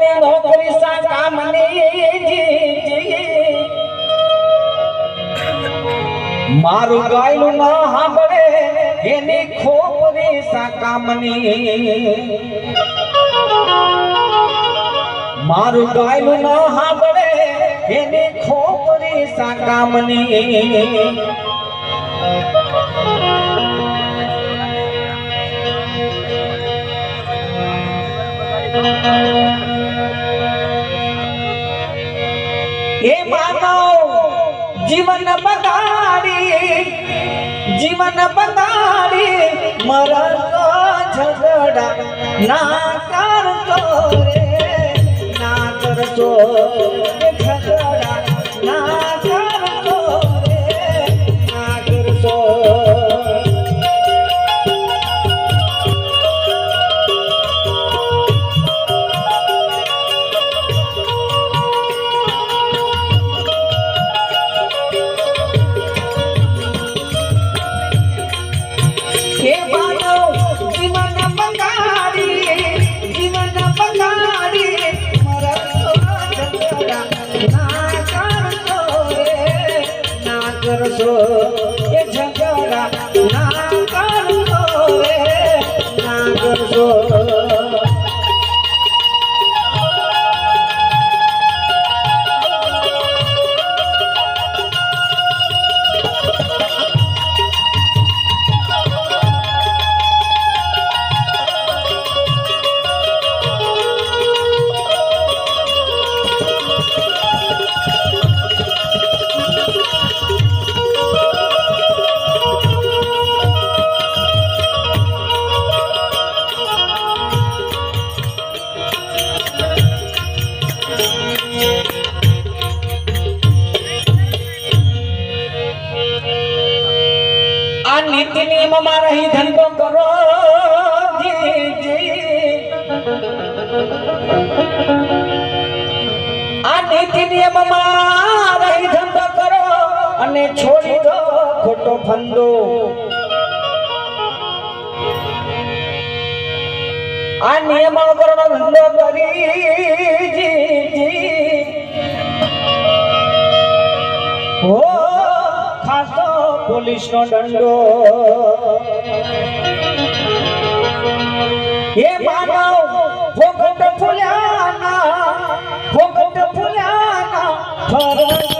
વિનાની નોકરી સા કામની મારું ગાયલું ના સાંભળે, એની ખોપરી સાકામની મારું ગાયલું ના સાંભળે, એની ખોપરી Thank એ જીવન બગાડી જીવન બગાડી મરતો ઝઘડા ના કરતો રે ના કરતો નિયમમાં રહી ધંધો કરો. આ નીતિ નિયમમાં રહી ધંધો કરો અને છોડી દો ખોટો ફંદો આ નિયમો વગરનો ધંધો કરી પોલીસનો દંડો. એ માનવ ફોકટ ફૂલ્યાના ફોકટ ફૂલ્યાના ફરજો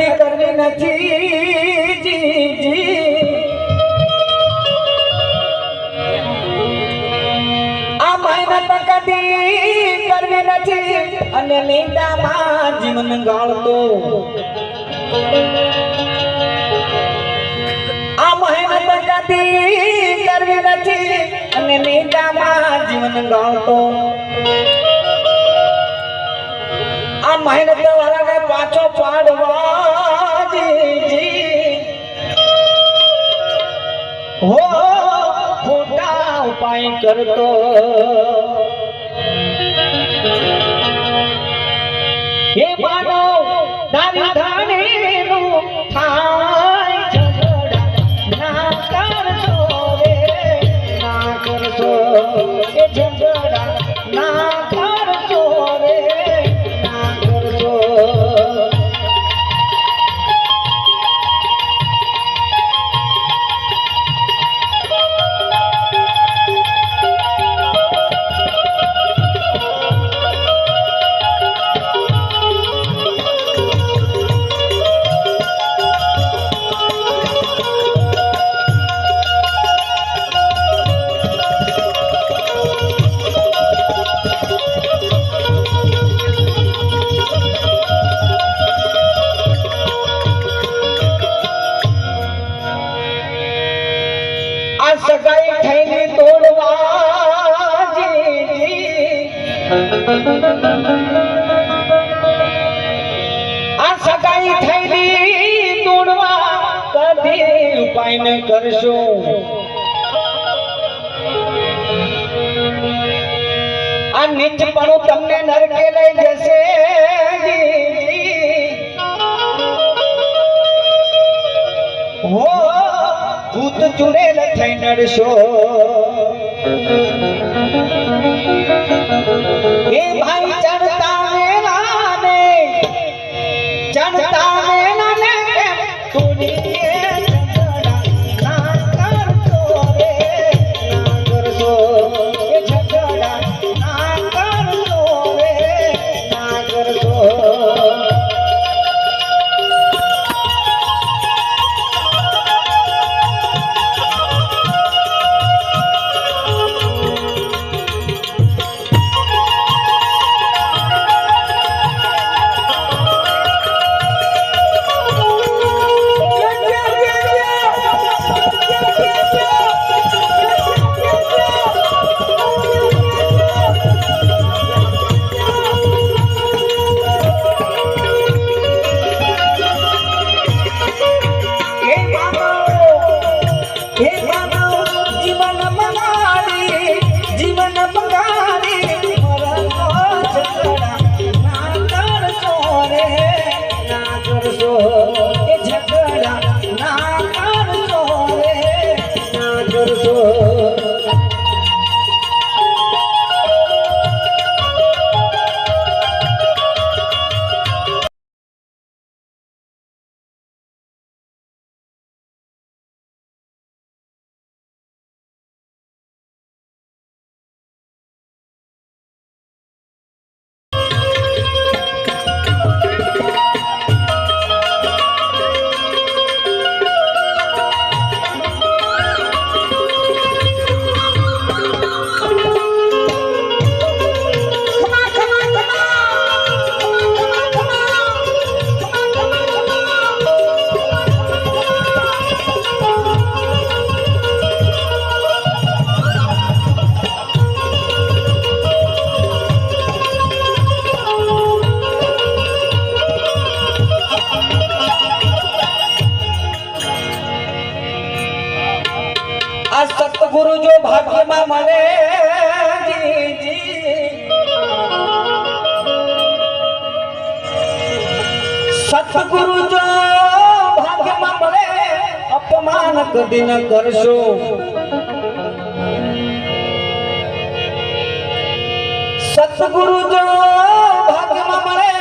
આ મહેનત કદી કરવી અને નિંદામાં જીવન ગાળતો. આ મહેનત કદી કરવી નથી અને નિંદામાં જીવન ગાળતો. આ મહેનત પાછો પાડવા હો ખોટા ઉપાય કરતો. એ માટે કમાઈને કરશું. આ નીચપણું તમને નરકે લઈ જશે હો ભૂત ચૂડેલ થઈ નડશો. એ ભાઈ સતગુરુ જો ભાગ્યમાં મળે, અપમાન કદી ન કરશો. સતગુરુ જો ભાગ્યમાં મળે,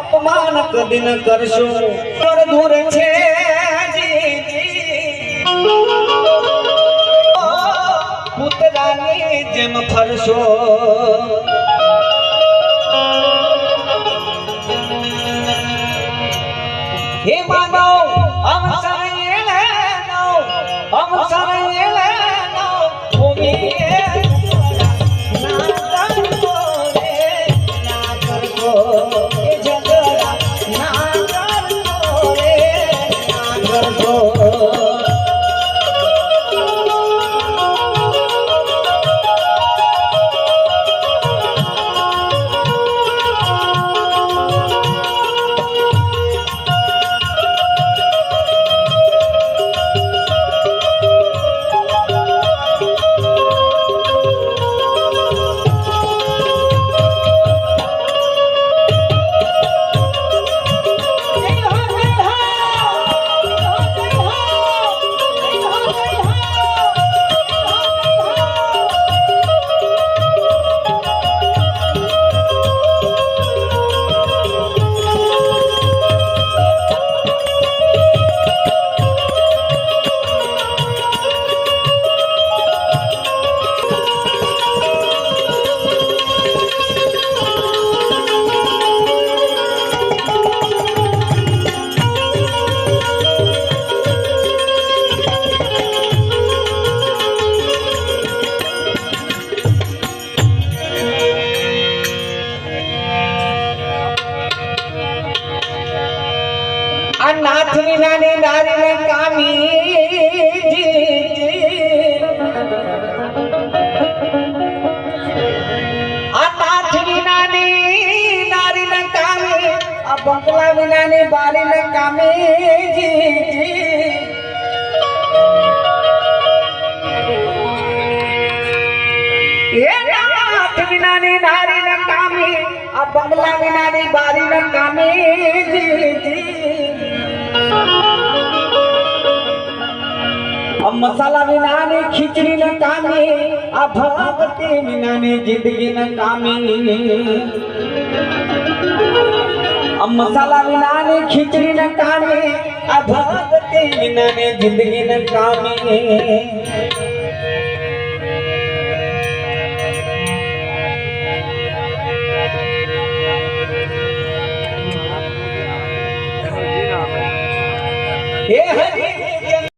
અપમાન કદી ન કરશો. પર દૂર છે પુતરાની જેમ ફરશો. Bang! નારીને કામી આ નાથ વિનાની નારીને કામી, આ બંગલા વિનાની બારીને કામી વિનાની નારીને કામી, આ બંગલા વિનાની બારીને કામી આ મસાલા વિનાની ખીચડી ને કામી, આ ભગતી વિનાની જિંદગી ને કામી મસાલા વિનાની ખીચડી ને કામી, આ ભગતી વિનાની જિંદગી ને કામી.